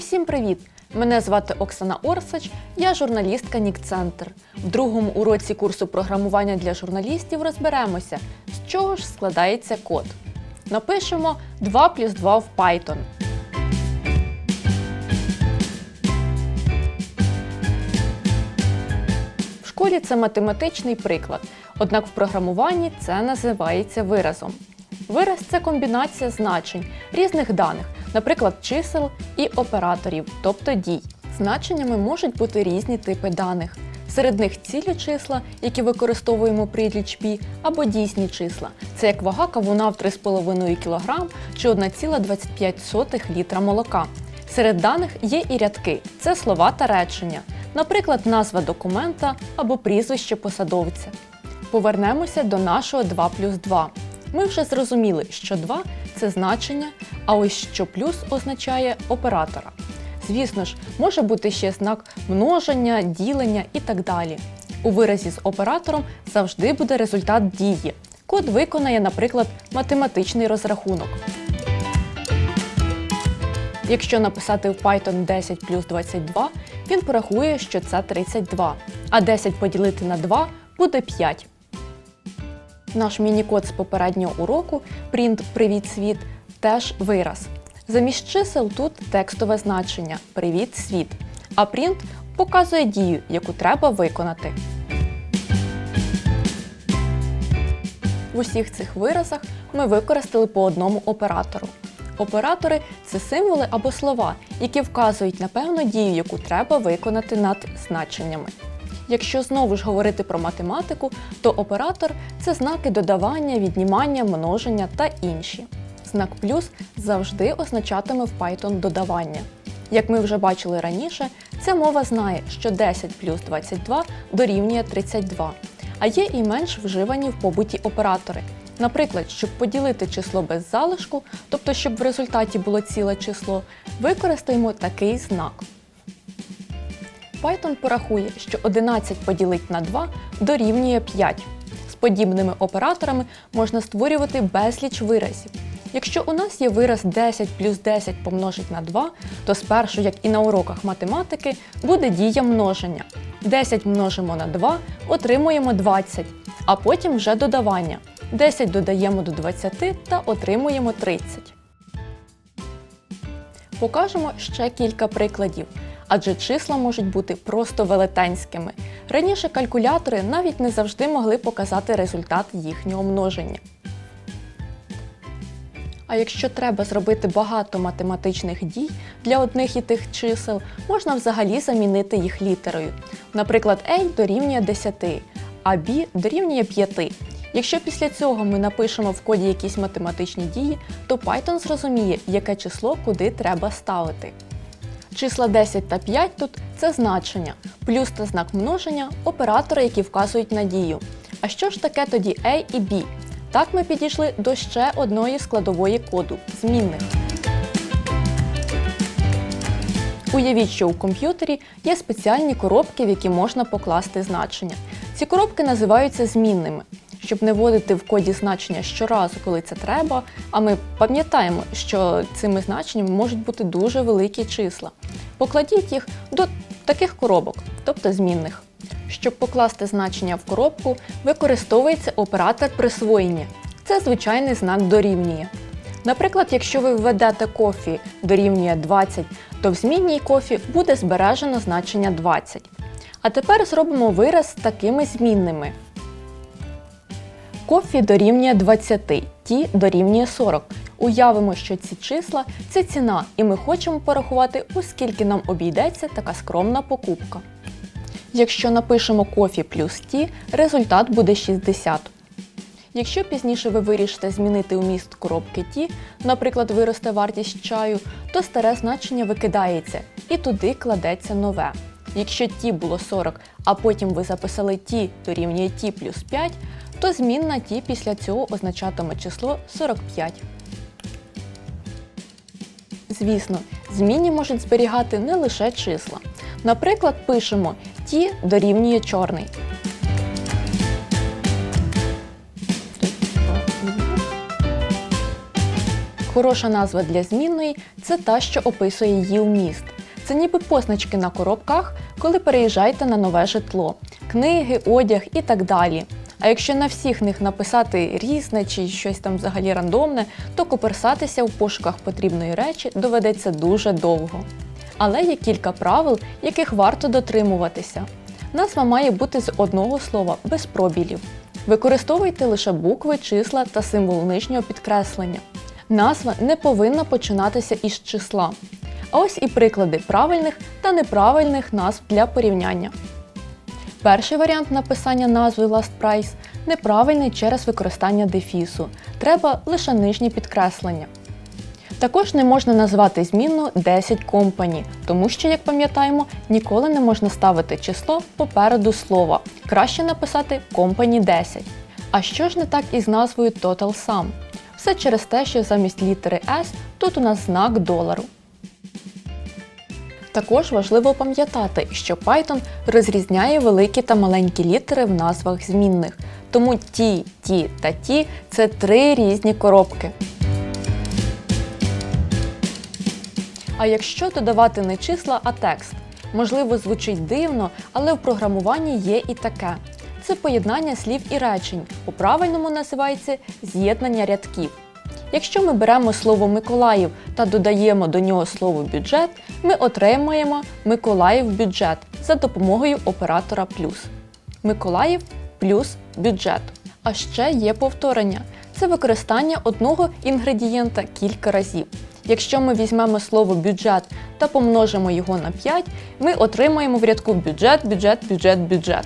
Усім привіт! Мене звати Оксана Орсач, я журналістка Нікцентр. В другому уроці курсу програмування для журналістів розберемося, з чого ж складається код. Напишемо 2 плюс 2 в Python. В школі це математичний приклад, однак в програмуванні це називається виразом. Вираз це комбінація значень різних даних, наприклад, чисел і операторів, тобто дій. Значеннями можуть бути різні типи даних. Серед них цілі числа, які використовуємо при лічбі, або дійсні числа. Це як вага кавуна в 3,5 кг чи 1,25 літра молока. Серед даних є і рядки це слова та речення, наприклад, назва документа або прізвище посадовця. Повернемося до нашого 2 плюс 2. Ми вже зрозуміли, що 2 це значення, а ось що плюс означає оператора. Звісно ж, може бути ще знак множення, ділення і так далі. У виразі з оператором завжди буде результат дії. Код виконає, наприклад, математичний розрахунок. Якщо написати в Python 10 плюс 22, він порахує, що це 32, а 10 поділити на 2 буде 5. Наш міні-код з попереднього уроку print Привіт світ теж вираз. Замість чисел тут текстове значення Привіт світ, а print показує дію, яку треба виконати. В усіх цих виразах ми використали по одному оператору. Оператори це символи або слова, які вказують на певну дію, яку треба виконати над значеннями. Якщо знову ж говорити про математику, то оператор це знаки додавання, віднімання, множення та інші. Знак плюс завжди означатиме в Python додавання. Як ми вже бачили раніше, ця мова знає, що 10 плюс 22 дорівнює 32, а є і менш вживані в побуті оператори. Наприклад, щоб поділити число без залишку, тобто щоб в результаті було ціле число, використаємо такий знак. Python порахує, що 11 поділити на 2 дорівнює 5. З подібними операторами можна створювати безліч виразів. Якщо у нас є вираз 10 плюс 10 помножить на 2, то спершу, як і на уроках математики, буде дія множення. 10 множимо на 2, отримуємо 20, а потім вже додавання. 10 додаємо до 20 та отримуємо 30. Покажемо ще кілька прикладів, адже числа можуть бути просто велетенськими. Раніше калькулятори навіть не завжди могли показати результат їхнього множення. А якщо треба зробити багато математичних дій для одних і тих чисел, можна взагалі замінити їх літерою. Наприклад, A дорівнює 10, а B дорівнює 5. Якщо після цього ми напишемо в коді якісь математичні дії, то Python зрозуміє, яке число куди треба ставити. Числа 10 та 5 тут це значення, плюс та знак множення оператори, які вказують на дію. А що ж таке тоді A і B? Так ми підійшли до ще одної складової коду змінних. Уявіть, що у комп'ютері є спеціальні коробки, в які можна покласти значення. Ці коробки називаються змінними. Щоб не вводити в коді значення щоразу, коли це треба, а ми пам'ятаємо, що цими значеннями можуть бути дуже великі числа. Покладіть їх до таких коробок, тобто змінних. Щоб покласти значення в коробку, використовується оператор присвоєння. Це звичайний знак дорівнює. Наприклад, якщо ви введете кофі дорівнює 20, то в змінній кофі буде збережено значення 20. А тепер зробимо вираз з такими змінними. Кофі дорівнює 20, ті дорівнює 40. Уявимо, що ці числа це ціна, і ми хочемо порахувати, оскільки нам обійдеться така скромна покупка. Якщо напишемо кофі плюс ті, результат буде 60. Якщо пізніше ви вирішите змінити вміст коробки ті, наприклад, виросте вартість чаю, то старе значення викидається і туди кладеться нове. Якщо ті було 40, а потім ви записали ті дорівнює ті плюс 5, то змінна ті після цього означатиме число 45. Звісно, змінні можуть зберігати не лише числа. Наприклад, пишемо ті дорівнює чорний. Хороша назва для змінної це та, що описує її вміст. Це ніби позначки на коробках, коли переїжджаєте на нове житло, книги, одяг і так далі. А якщо на всіх них написати різне чи щось там взагалі рандомне, то коперсатися в пошуках потрібної речі доведеться дуже довго. Але є кілька правил, яких варто дотримуватися. Назва має бути з одного слова, без пробілів. Використовуйте лише букви, числа та символ нижнього підкреслення. Назва не повинна починатися із числа. А ось і приклади правильних та неправильних назв для порівняння. Перший варіант написання назви Last Price неправильний через використання дефісу. Треба лише нижнє підкреслення. Також не можна назвати змінну 10 Company, тому що, як пам'ятаємо, ніколи не можна ставити число попереду слова. Краще написати Company 10. А що ж не так із назвою Total Sum? Все через те, що замість літери S тут у нас знак долару. Також важливо пам'ятати, що Python розрізняє великі та маленькі літери в назвах змінних. Тому ті, ті та ті це три різні коробки. А якщо додавати не числа, а текст? Можливо, звучить дивно, але в програмуванні є і таке. Це поєднання слів і речень. По-правильному називається з'єднання рядків. Якщо ми беремо слово Миколаїв та додаємо до нього слово бюджет, ми отримаємо Миколаїв бюджет за допомогою оператора плюс. Миколаїв плюс бюджет. А ще є повторення. Це використання одного інгредієнта кілька разів. Якщо ми візьмемо слово бюджет та помножимо його на 5, ми отримаємо в рядку бюджет, бюджет, бюджет, бюджет.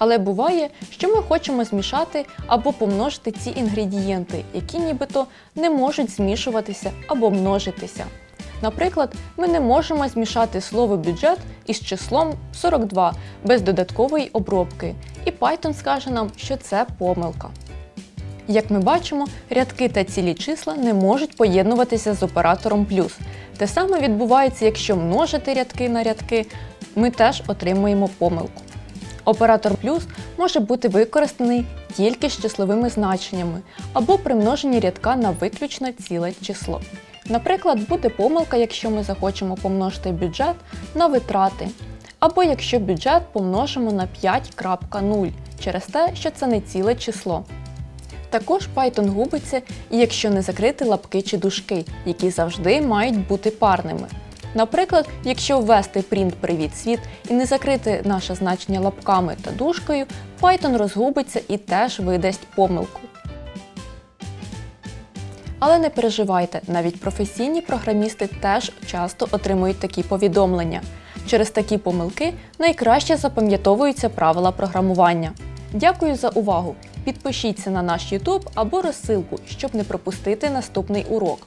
Але буває, що ми хочемо змішати або помножити ці інгредієнти, які нібито не можуть змішуватися або множитися. Наприклад, ми не можемо змішати слово бюджет із числом 42 без додаткової обробки, і Python скаже нам, що це помилка. Як ми бачимо, рядки та цілі числа не можуть поєднуватися з оператором плюс. Те саме відбувається, якщо множити рядки на рядки, ми теж отримуємо помилку. Оператор плюс може бути використаний тільки з числовими значеннями або при множенні рядка на виключно ціле число. Наприклад, буде помилка, якщо ми захочемо помножити бюджет на витрати, або якщо бюджет помножимо на 5.0 через те, що це не ціле число. Також Python губиться, якщо не закрити лапки чи дужки, які завжди мають бути парними. Наприклад, якщо ввести print Привіт світ і не закрити наше значення лапками та дужкою, Python розгубиться і теж видасть помилку. Але не переживайте, навіть професійні програмісти теж часто отримують такі повідомлення. Через такі помилки найкраще запам'ятовуються правила програмування. Дякую за увагу! Підпишіться на наш YouTube або розсилку, щоб не пропустити наступний урок.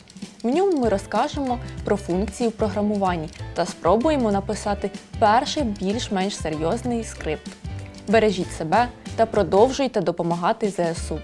В ньому ми розкажемо про функції в програмуванні та спробуємо написати перший більш-менш серйозний скрипт. Бережіть себе та продовжуйте допомагати ЗСУ.